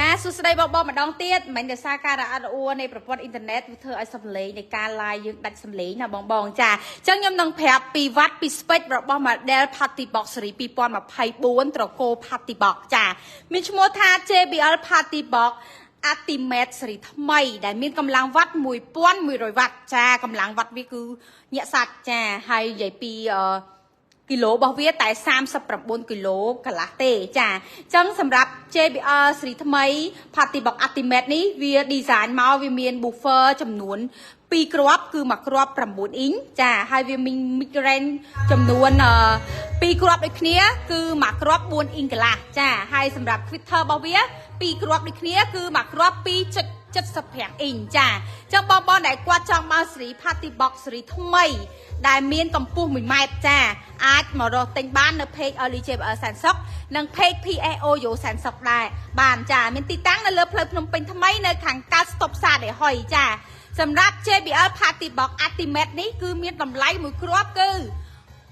ចាសួស្តីបងប្អូនម្ដងទៀតមិនដោយសារការរអាក់រអួលនៃប្រព័ន្ធអ៊ីនធឺណិតវាធ្វើឲ្យសំឡេងនៃការ live យើងដាច់សំឡេងណាបងបងចាអញ្ចឹងខ្ញុំនឹងប្រាប់ពីវត្តពី spec របស់ model Party Box ស៊េរី2024ត្រកូល Party Box ចាមានឈ្មោះថា JBL Party Box Ultimate ស៊េរីថ្មី ដែលមានកម្លាំងវ៉ាត់1100វ៉ាត់ចាកម្លាំងវ៉ាត់វាគឺញាក់សាច់ចាហើយនិយាយពីអឺ គីឡូរបស់វាតែ39គីឡូកន្លះទេចាអញ្ចឹងសម្រាប់ JBL ស៊េរីថ្មី Party Box Ultimate នេះវា design មកវាមាន buffer ចំនួន2គ្រាប់គឺមួយគ្រាប់9អ៊ីងចាហើយវាមាន mid range ចំនួន2គ្រាប់ដូចគ្នាគឺមួយគ្រាប់4អ៊ីងកន្លះចាហើយសម្រាប់ quitter របស់វា2គ្រាប់ដូចគ្នាគឺមួយគ្រាប់2 75អ៊ីងចាអញ្ចឹងបងប្អូនដែលគាត់ចង់មកសេរី Party Box សេរីថ្មី ដែលមានកម្ពស់1ម៉ែត្រចាអាចមករកទិញបាននៅ page Early JBL សានសុកនិង page PAO Yo សានសុកដែរបានចាមានទីតាំងនៅលើផ្លូវភ្នំពេញថ្មីនៅខាងកើតស្តុបសាដេហុយចាសម្រាប់ JBL Party Box Ultimate នេះគឺមានតម្លៃមួយគ្រាប់គឺ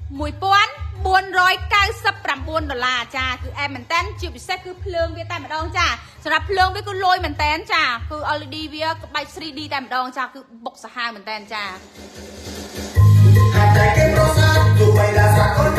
1499ដុល្លារចាគឺអែមមែនតែនជាពិសេសគឺភ្លើងវាតែម្ដងចាសម្រាប់ភ្លើងវាគឺលយមែនតែនចាគឺ LED វាក្បាច់ 3D តែម្ដងចាគឺបុកសាហាវមែនតែនចាហាត់តែគេប្រសាទទូបីដាសាកូន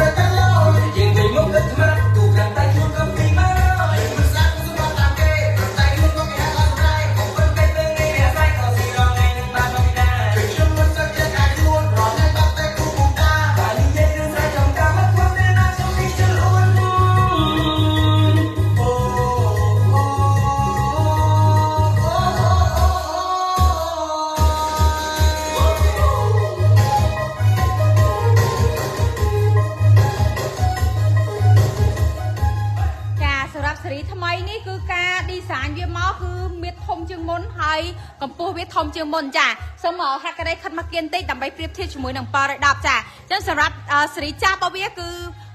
កម្ពស់វាធំជាងមុនចាសូមហាក់កដៃខិតមកគៀនតិចដើម្បីប្រៀបធៀបជាមួយនឹង810ចាអញ្ចឹងសម្រាប់សេរីចាស់របស់វាគឺ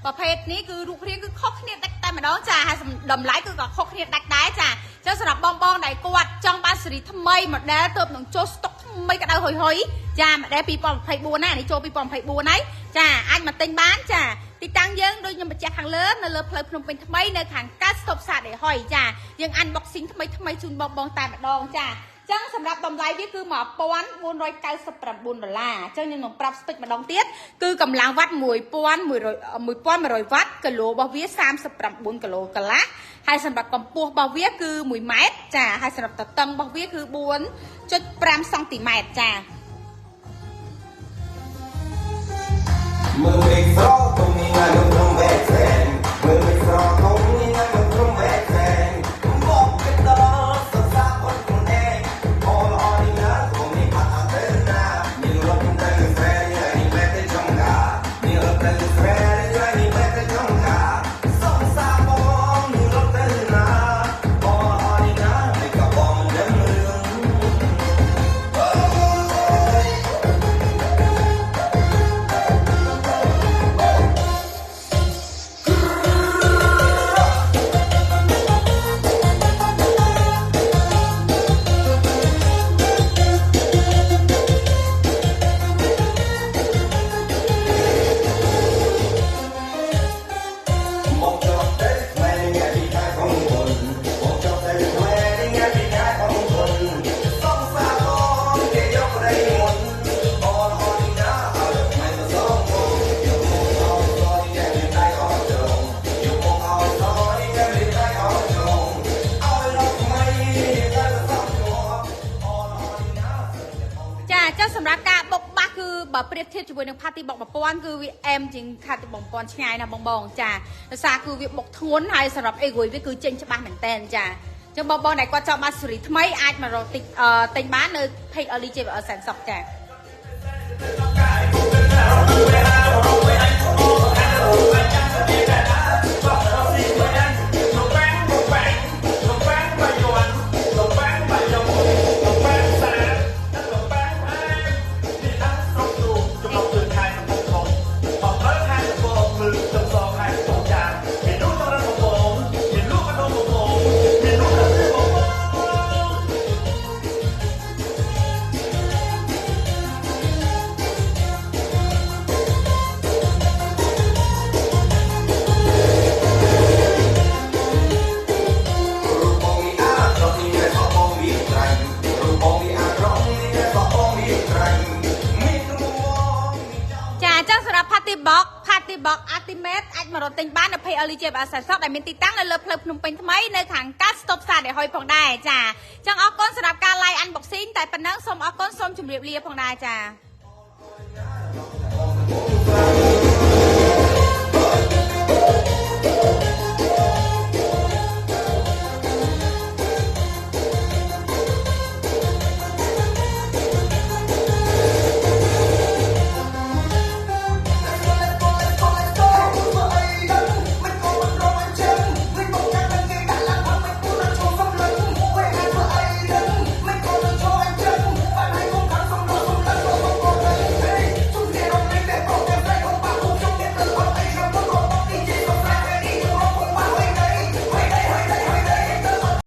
ប្រភេទនេះគឺរូបរាងគឺខុសគ្នាដាច់តែម្ដងចាហើយតម្លៃគឺក៏ខុសគ្នាដាច់ដែរចាអញ្ចឹងសម្រាប់បងបងដែលគាត់ចង់បានសេរីថ្មី model ទើបនឹងចូលស្តុកថ្មីក្តៅហុយហុយចា model 2024ណានេះចូល2024ហើយចាអាចមកទិញបានចាទីតាំងយើងដូចខ្ញុំបញ្ជាក់ខាងលើនៅលើផ្លូវភ្នំពេញថ្មីនៅខាងកាត់ស្តុបសាដេហុយចាយើង unboxing ថ្មីថ្មីជូនបងបងតែម្ដងចាចឹងសម្រាប់តម្លៃវាគឺ1499ដុល្លារអញ្ចឹងខ្ញុំនឹងប្រាប់ស្ពេចម្ដងទៀតគឺកម្លាំងវ៉ាត់1100 1100វ៉ាត់គីឡូរបស់វា39គីឡូកន្លះហើយសម្រាប់កម្ពស់របស់វាគឺ1ម៉ែត្រចាហើយសម្រាប់តតឹងរបស់វាគឺ4.5សង់ទីម៉ែត្រចាមើលមេឃស្រក ទុំនេះនៅក្នុងបែក បើប្រៀបធៀបជាមួយនឹងផាទីបុក1000គឺវាអែមជាងផាទីបុក1000ឆ្ងាយណាបងបងចាដោយសារគឺវាបុកធ្ងន់ហើយសម្រាប់អេហ្គួយវាគឺចេញច្បាស់មែនតែនចាចឹងបងបងដែលគាត់ចង់បានស៊េរីថ្មីអាចមករកទិញទិញបាននៅ page Early JBL សា នសុកចាមករត់ទិញបាននៅ page LG បាសាសដែលមានទីតាំងនៅលើផ្លូវភ្នំពេញថ្មីនៅខាងកាត់ស្តុបសាដែលហុយផងដែរចាចឹងអរគុណសម្រាប់ការ live unboxing តែប៉ុណ្ណឹងសូមអរគុណសូមជម្រាបលាផងដែរចា